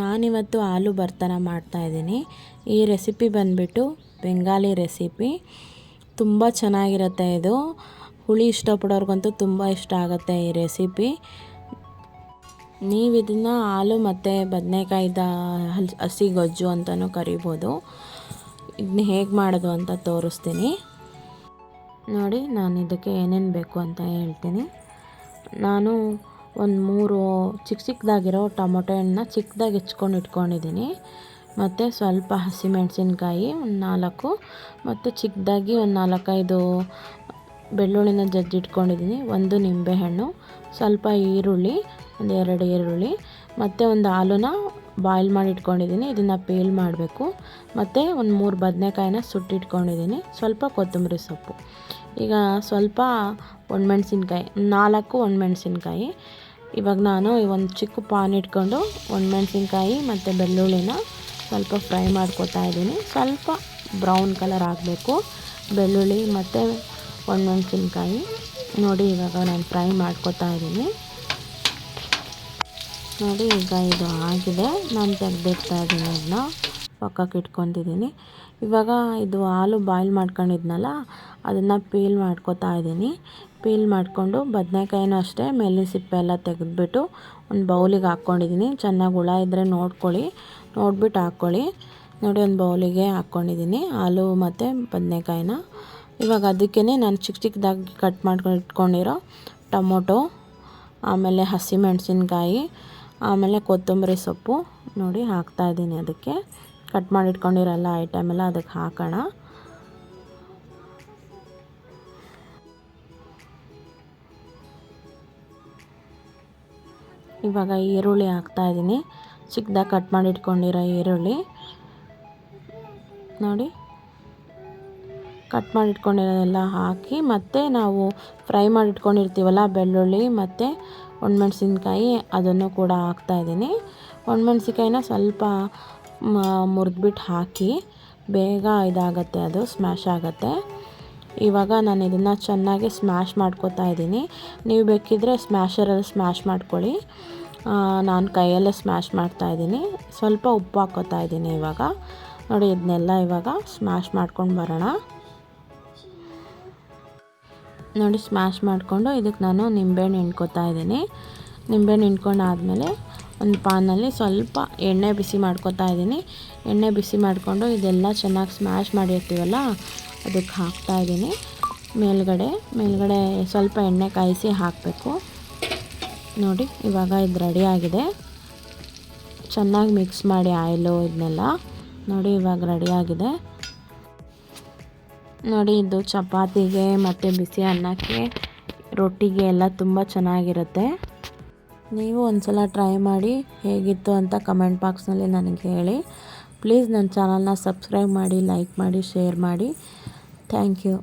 ನಾನಿವತ್ತು ಆಲೂ ಮಾಡ್ತಾ ಮಾಡ್ತಾಯಿದ್ದೀನಿ ಈ ರೆಸಿಪಿ ಬಂದುಬಿಟ್ಟು ಬೆಂಗಾಲಿ ರೆಸಿಪಿ ತುಂಬ ಚೆನ್ನಾಗಿರುತ್ತೆ ಇದು. ಹುಳಿ ಇಷ್ಟಪಡೋರ್ಗಂತೂ ತುಂಬ ಇಷ್ಟ ಆಗುತ್ತೆ ಈ ರೆಸಿಪಿ ನೀವು ಇದನ್ನು ಹಾಲು ಮತ್ತು ಬದನೆಕಾಯಿದ ಹಸಿ ಗೊಜ್ಜು ಅಂತಲೂ ಕರಿಬೋದು. ಇದನ್ನ ಹೇಗೆ ಮಾಡೋದು ಅಂತ ತೋರಿಸ್ತೀನಿ. ನೋಡಿ ನಾನು ಇದಕ್ಕೆ ಏನೇನು ಬೇಕು ಅಂತ ಹೇಳ್ತೀನಿ. ನಾನು ಒಂದು ಮೂರು ಚಿಕ್ಕ ಚಿಕ್ಕದಾಗಿರೋ ಟೊಮೊಟೊ ಹಣ್ಣನ್ನ ಚಿಕ್ಕದಾಗಿ ಹೆಚ್ಕೊಂಡು ಇಟ್ಕೊಂಡಿದ್ದೀನಿ ಮತ್ತು ಸ್ವಲ್ಪ ಹಸಿಮೆಣಸಿನ್ಕಾಯಿ ಒಂದು ನಾಲ್ಕು, ಮತ್ತು ಚಿಕ್ಕದಾಗಿ ಒಂದು ನಾಲ್ಕೈದು ಬೆಳ್ಳುಳ್ಳಿನ ಜಜ್ಜಿಟ್ಕೊಂಡಿದ್ದೀನಿ ಒಂದು ನಿಂಬೆಹಣ್ಣು ಸ್ವಲ್ಪ ಈರುಳ್ಳಿ, ಒಂದು ಎರಡು ಈರುಳ್ಳಿ, ಮತ್ತು ಒಂದು ಆಲೂನ ಬಾಯ್ಲ್ ಮಾಡಿ ಇಟ್ಕೊಂಡಿದ್ದೀನಿ ಇದನ್ನು ಪೇಲ್ ಮಾಡಬೇಕು. ಮತ್ತು ಒಂದು ಮೂರು ಬದನೆಕಾಯಿನ ಸುಟ್ಟಿಟ್ಕೊಂಡಿದ್ದೀನಿ ಸ್ವಲ್ಪ ಕೊತ್ತಂಬರಿ ಸೊಪ್ಪು. ಈಗ ಸ್ವಲ್ಪ ಒಣಮೆಣ್ಸಿನ್ಕಾಯಿ, ನಾಲ್ಕು ಒಣಮೆಣ್ಸಿನ್ಕಾಯಿ ಇವಾಗ ನಾನು ಒಂದು ಚಿಕ್ಕ ಪಾನ್ ಇಟ್ಕೊಂಡು ಒಣಮೆಣ್ಸಿನ್ಕಾಯಿ ಮತ್ತು ಬೆಳ್ಳುಳ್ಳಿನ ಸ್ವಲ್ಪ ಫ್ರೈ ಮಾಡ್ಕೊತಾ ಇದ್ದೀನಿ. ಸ್ವಲ್ಪ ಬ್ರೌನ್ ಕಲರ್ ಆಗಬೇಕು. ಬೆಳ್ಳುಳ್ಳಿ ಮತ್ತು ಒಣಮೆಣ್ಸಿನ್ಕಾಯಿ ನೋಡಿ ಇವಾಗ ನಾನು ಫ್ರೈ ಮಾಡ್ಕೊತಾ ಇದ್ದೀನಿ. ನೋಡಿ ಈಗ ಇದು ಆಗಿದೆ. ನಾನು ತೆಗೆದಿಡ್ತಾ ಇದ್ದೀನಿ ಅದನ್ನ ಪಕ್ಕಕ್ಕೆ ಇಟ್ಕೊತಿದ್ದೀನಿ ಇವಾಗ ಇದು ಹಾಲು ಬಾಯ್ಲ್ ಮಾಡ್ಕೊಂಡಿದ್ನಲ್ಲ, ಅದನ್ನು ಪೀಲ್ ಮಾಡ್ಕೋತಾ ಇದ್ದೀನಿ. ಪೀಲ್ ಮಾಡಿಕೊಂಡು ಬದನೆಕಾಯಿನೂ ಅಷ್ಟೇ ಮೇಲೆ ಸಿಪ್ಪೆ ಎಲ್ಲ ತೆಗೆದ್ಬಿಟ್ಟು ಒಂದು ಬೌಲಿಗೆ ಹಾಕ್ಕೊಂಡಿದ್ದೀನಿ. ಚೆನ್ನಾಗಿ ಹುಳ ಇದ್ದರೆ ನೋಡ್ಕೊಳ್ಳಿ, ನೋಡಿಬಿಟ್ಟು ಹಾಕ್ಕೊಳ್ಳಿ. ನೋಡಿ, ಒಂದು ಬೌಲಿಗೆ ಹಾಕ್ಕೊಂಡಿದ್ದೀನಿ ಹಾಲು ಮತ್ತು ಬದನೆಕಾಯಿನ. ಇವಾಗ ಅದಕ್ಕೇ ನಾನು ಚಿಕ್ಕ ಚಿಕ್ಕದಾಗಿ ಕಟ್ ಮಾಡ್ಕೊಂಡು ಇಟ್ಕೊಂಡಿರೋ ಟೊಮೊಟೊ, ಆಮೇಲೆ ಹಸಿಮೆಣಸಿನ್ಕಾಯಿ ಆಮೇಲೆ ಕೊತ್ತಂಬರಿ ಸೊಪ್ಪು ನೋಡಿ ಹಾಕ್ತಾಯಿದ್ದೀನಿ ಅದಕ್ಕೆ. ಕಟ್ ಮಾಡಿ ಇಟ್ಕೊಂಡಿರೋ ಎಲ್ಲ ಐಟಮ್ ಎಲ್ಲ ಅದಕ್ಕೆ ಹಾಕೋಣ. ಇವಾಗ ಈರುಳ್ಳಿ ಹಾಕ್ತಾ ಇದ್ದೀನಿ. ಚಿಕ್ಕದಾಗಿ ಕಟ್ ಮಾಡಿ ಇಟ್ಕೊಂಡಿರೋ ಈರುಳ್ಳಿ. ನೋಡಿ. ಕಟ್ ಮಾಡಿ ಇಟ್ಕೊಂಡಿರೋದೆಲ್ಲ ಹಾಕಿ, ಮತ್ತು ನಾವು ಫ್ರೈ ಮಾಡಿ ಇಟ್ಕೊಂಡಿರ್ತೀವಲ್ಲ ಬೆಳ್ಳುಳ್ಳಿ, ಮತ್ತು ಒಣಮೆಣಸಿನ್ಕಾಯಿ, ಅದನ್ನು ಕೂಡ ಹಾಕ್ತಾಯಿದ್ದೀನಿ ಒಣಮೆಣ್ಸಿನ್ಕಾಯಿನ ಸ್ವಲ್ಪ ಮುರಿದ್ಬಿಟ್ಟು ಹಾಕಿ ಬೇಗ ಇದಾಗತ್ತೆ ಅದು ಸ್ಮ್ಯಾಶ್ ಆಗುತ್ತೆ. ಇವಾಗ ನಾನು ಇದನ್ನು ಚೆನ್ನಾಗಿ ಸ್ಮ್ಯಾಶ್ ಮಾಡ್ಕೋತಾ ಇದ್ದೀನಿ. ನೀವು ಬೇಕಿದ್ದರೆ ಸ್ಮ್ಯಾಶರಲ್ಲಿ ಸ್ಮ್ಯಾಶ್ ಮಾಡ್ಕೊಳ್ಳಿ. ನಾನು ಕೈಯಲ್ಲೇ ಸ್ಮ್ಯಾಶ್ ಮಾಡ್ತಾ ಇದ್ದೀನಿ. ಸ್ವಲ್ಪ ಉಪ್ಪು ಹಾಕೋತಾ ಇದ್ದೀನಿ ಇವಾಗ. ನೋಡಿ ಇದನ್ನೆಲ್ಲ ಇವಾಗ ಸ್ಮ್ಯಾಶ್ ಮಾಡ್ಕೊಂಡು ಬರೋಣ. ನೋಡಿ ಸ್ಮ್ಯಾಶ್ ಮಾಡಿಕೊಂಡು ಇದಕ್ಕೆ ನಾನು ನಿಂಬೆಹಣ್ಣು ಹಿಂಡ್ಕೋತಾ ಇದ್ದೀನಿ. ನಿಂಬೆಹಣ್ಣು ಹಿಂಡ್ಕೊಂಡಾದ್ಮೇಲೆ ಒಂದು ಪಾನಲ್ಲಿ ಸ್ವಲ್ಪ ಎಣ್ಣೆ ಬಿಸಿ ಮಾಡ್ಕೊತಾ ಇದ್ದೀನಿ. ಎಣ್ಣೆ ಬಿಸಿ ಮಾಡಿಕೊಂಡು ಇದೆಲ್ಲ ಚೆನ್ನಾಗಿ ಸ್ಮ್ಯಾಶ್ ಮಾಡಿರ್ತೀವಲ್ಲ, ಅದಕ್ಕೆ ಹಾಕ್ತಾ ಇದ್ದೀನಿ. ಮೇಲ್ಗಡೆ ಮೇಲ್ಗಡೆ ಸ್ವಲ್ಪ ಎಣ್ಣೆ ಕಾಯಿಸಿ ಹಾಕಬೇಕು. ನೋಡಿ, ಇವಾಗ ಇದು ರೆಡಿ ಆಗಿದೆ. ಚೆನ್ನಾಗಿ ಮಿಕ್ಸ್ ಮಾಡಿ ಆಯಿಲು ಇದನ್ನೆಲ್ಲ. ನೋಡಿ, ಇವಾಗ ರೆಡಿಯಾಗಿದೆ ನೋಡಿ, ಇದು ಚಪಾತಿಗೆ ಮತ್ತು ಬಿಸಿ ಅನ್ನಕ್ಕೆ, ರೊಟ್ಟಿಗೆ ಎಲ್ಲ ತುಂಬ ಚೆನ್ನಾಗಿರುತ್ತೆ. ನೀವು ಒಂದು ಸಲ ಟ್ರೈ ಮಾಡಿ ಹೇಗಿತ್ತು ಅಂತ ಕಮೆಂಟ್ ಬಾಕ್ಸ್ನಲ್ಲಿ ನನಗೆ ಹೇಳಿ. ಪ್ಲೀಸ್ ನನ್ನ ಚಾನಲ್ನ ಸಬ್ಸ್ಕ್ರೈಬ್ ಮಾಡಿ ಲೈಕ್ ಮಾಡಿ ಶೇರ್ ಮಾಡಿ. Thank you